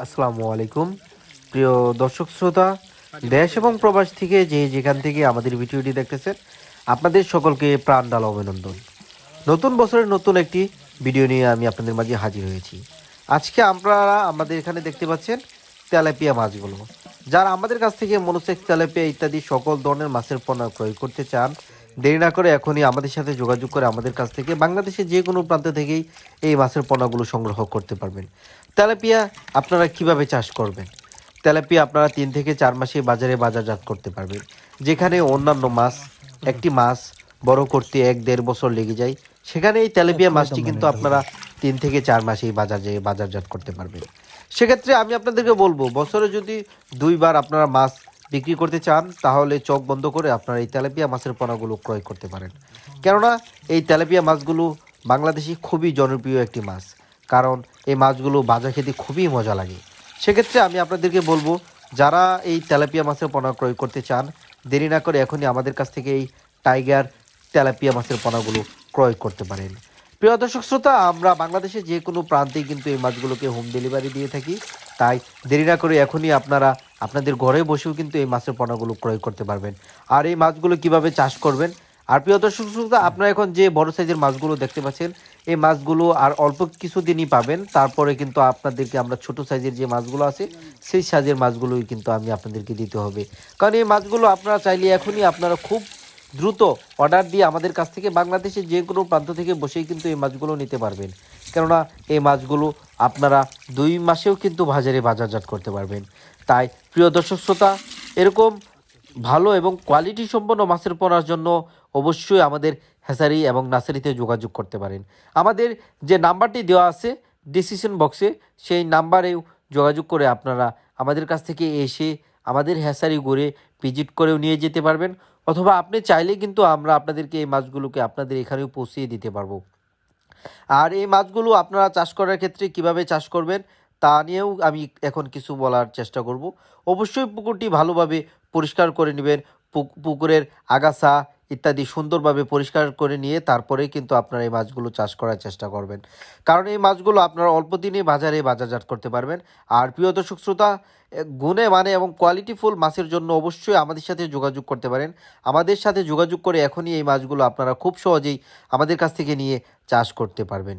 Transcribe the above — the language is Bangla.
আসসালামু আলাইকুম। প্রিয় দর্শক শ্রোতা, দেশ এবং প্রবাস থেকে যে যেখান থেকে আমাদের ভিডিওটি দেখতেছেন, আপনাদের সকলকে প্রাণ ডাল অভিনন্দন। নতুন বছরের নতুন একটি ভিডিও নিয়ে আমি আপনাদের মাঝে হাজির হয়েছি। আজকে আপনারা আমাদের এখানে দেখতে পাচ্ছেন তেলাপিয়া মাছগুলো। যারা আমাদের কাছ থেকে মনোসেক্স তেলাপিয়া ইত্যাদি সকল ধরনের মাছের পণ্য ক্রয় করতে চান দেরি না করে এখনই আমাদের সাথে যোগাযোগ করে আমাদের কাছ থেকে বাংলাদেশের যে কোনো প্রান্ত থেকেই এই মাছের পণ্যগুলো সংগ্রহ করতে পারবেন। তেলাপিয়া আপনারা কীভাবে চাষ করবেন? তেলাপিয়া আপনারা তিন থেকে চার মাসে বাজারে বাজারজাত করতে পারবেন। যেখানে অন্যান্য মাছ একটি মাছ বড় করতে এক দেড় বছর লেগে যায় সেখানে এই তেলাপিয়া মাছটি কিন্তু আপনারা তিন থেকে চার মাসেই বাজারে বাজারজাত করতে পারবেন। সেক্ষেত্রে আমি আপনাদেরকে বলব বছরে যদি দুইবার আপনারা মাছ বিক্রি করতে চান, তাহলে চোখ বন্ধ করে আপনারা এই তেলাপিয়া মাছের পোনাগুলো ক্রয় করতে পারেন। কেননা, এই তেলাপিয়া মাছগুলো বাংলাদেশি খুবই জনপ্রিয় একটি মাছ। কারণ, এই মাছগুলো ভাজা খেতে খুবই মজা লাগে। সেক্ষেত্রে আমি আপনাদেরকে বলব, যারা এই তেলাপিয়া মাছের পোনা ক্রয় করতে চান, দেরি না করে এখনই আমাদের কাছ থেকে এই টাইগার তেলাপিয়া মাছের পোনাগুলো ক্রয় করতে পারেন। প্রিয় দর্শক শ্রোতা, আমরা বাংলাদেশের যে কোনো প্রান্তেই কিন্তু এই মাছগুলোকে হোম ডেলিভারি দিয়ে থাকি। তাই দেরি না করে এখনই আপনারা আপনাদের ঘরে বসেও কিন্তু এই মাছের পোনাগুলো ক্রয় করতে পারবেন। আর এই মাছগুলো কীভাবে চাষ করবেন? আর প্রিয় দর্শক শ্রোতা, আপনারা এখন যে বড় সাইজের মাছগুলো দেখতে পাচ্ছেন, এই মাছগুলো আর অল্প কিছুদিনই পাবেন। তারপরে কিন্তু আপনাদেরকে আমরা ছোট সাইজের যে মাছগুলো আছে, সেই সাইজের মাছগুলোই কিন্তু আমি আপনাদেরকে দিতে হবে। কারণ এই মাছগুলো আপনারা চাইলে এখনই আপনারা খুব দ্রুত অর্ডার দিয়ে আমাদের কাছ থেকে বাংলাদেশের যে কোনো প্রান্ত থেকে বসেই কিন্তু এই মাছগুলো নিতে পারবেন। কেননা এই মাছগুলো আপনারা দুই মাসেও কিন্তু বাজারে বাজারজাত করতে পারবেন। তাই প্রিয় দর্শক শ্রোতা, এরকম ভালো এবং কোয়ালিটি সম্পন্ন মাছের পোনার জন্য অবশ্যই আমাদের হ্যাসারি এবং নার্সারিতে যোগাযোগ করতে পারেন। আমাদের যে নাম্বারটি দেওয়া আছে ডিসিশন বক্সে সেই নাম্বারেও যোগাযোগ করে আপনারা আমাদের কাছ থেকে এসে আমাদের হ্যাসারি ঘুরে ভিজিট করেও নিয়ে যেতে পারবেন। অথবা আপনি চাইলে কিন্তু আমরা আপনাদেরকে এই মাছগুলোকে আপনাদের এখানেও পৌঁছিয়ে দিতে পারব। আর এই মাছগুলো আপনারা চাষ করার ক্ষেত্রে কীভাবে চাষ করবেন, তা নিয়েও আমি এখন কিছু বলার চেষ্টা করব। অবশ্যই পুকুরটি ভালোভাবে পরিষ্কার করে নেবেন। পুক- পুকুরের আগাছা ইত্যাদি সুন্দরভাবে পরিষ্কার করে নিয়ে তারপরে কিন্তু আপনারা এই মাছগুলো চাষ করার চেষ্টা করবেন। কারণ এই মাছগুলো আপনারা অল্প দিনে বাজারে বাজারজাত করতে পারবেন। আর প্রিয় দর্শক শ্রোতা গুণে মানে এবং কোয়ালিটিফুল মাছের জন্য অবশ্যই আমাদের সাথে যোগাযোগ করতে পারেন। আমাদের সাথে যোগাযোগ করে এখনই এই মাছগুলো আপনারা খুব সহজেই আমাদের কাছ থেকে নিয়ে চাষ করতে পারবেন।